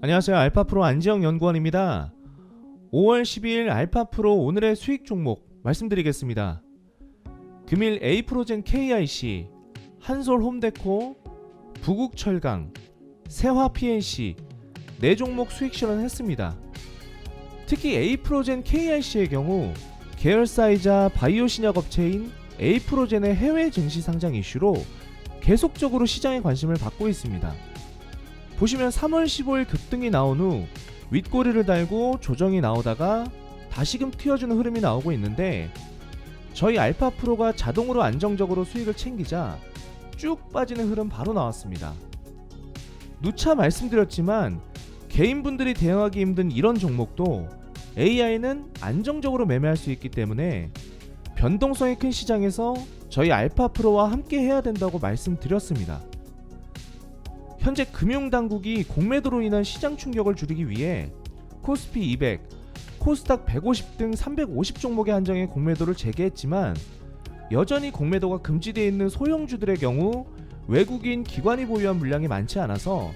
안녕하세요. 알파프로 안지영 연구원입니다. 5월 12일 알파프로 오늘의 수익 종목 말씀드리겠습니다. 금일 에이프로젠 KIC, 한솔 홈데코, 부국철강, 세화 PNC 네 종목 수익 실현했습니다. 특히 에이프로젠 KIC의 경우 계열사이자 바이오 신약 업체인 에이프로젠의 해외 증시 상장 이슈로 계속적으로 시장의 관심을 받고 있습니다. 보시면 3월 15일 급등이 나온 후 윗꼬리를 달고 조정이 나오다가 다시금 튀어주는 흐름이 나오고 있는데 저희 알파 프로가 자동으로 안정적으로 수익을 챙기자 쭉 빠지는 흐름 바로 나왔습니다. 누차 말씀드렸지만 개인분들이 대응하기 힘든 이런 종목도 AI는 안정적으로 매매할 수 있기 때문에 변동성이 큰 시장에서 저희 알파 프로와 함께 해야 된다고 말씀드렸습니다. 현재 금융당국이 공매도로 인한 시장 충격을 줄이기 위해 코스피 200, 코스닥 150 등 350 종목의 한정에 공매도를 재개했지만 여전히 공매도가 금지되어 있는 소형주들의 경우 외국인 기관이 보유한 물량이 많지 않아서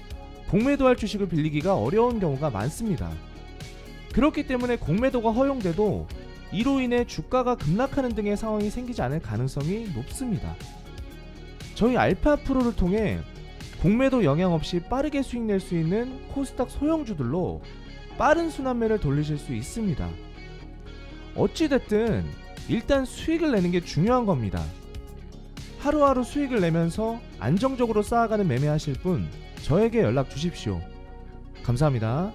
공매도할 주식을 빌리기가 어려운 경우가 많습니다. 그렇기 때문에 공매도가 허용돼도 이로 인해 주가가 급락하는 등의 상황이 생기지 않을 가능성이 높습니다. 저희 알파 프로를 통해 공매도 영향 없이 빠르게 수익 낼 수 있는 코스닥 소형주들로 빠른 순환매를 돌리실 수 있습니다. 어찌됐든 일단 수익을 내는 게 중요한 겁니다. 하루하루 수익을 내면서 안정적으로 쌓아가는 매매하실 분 저에게 연락 주십시오. 감사합니다.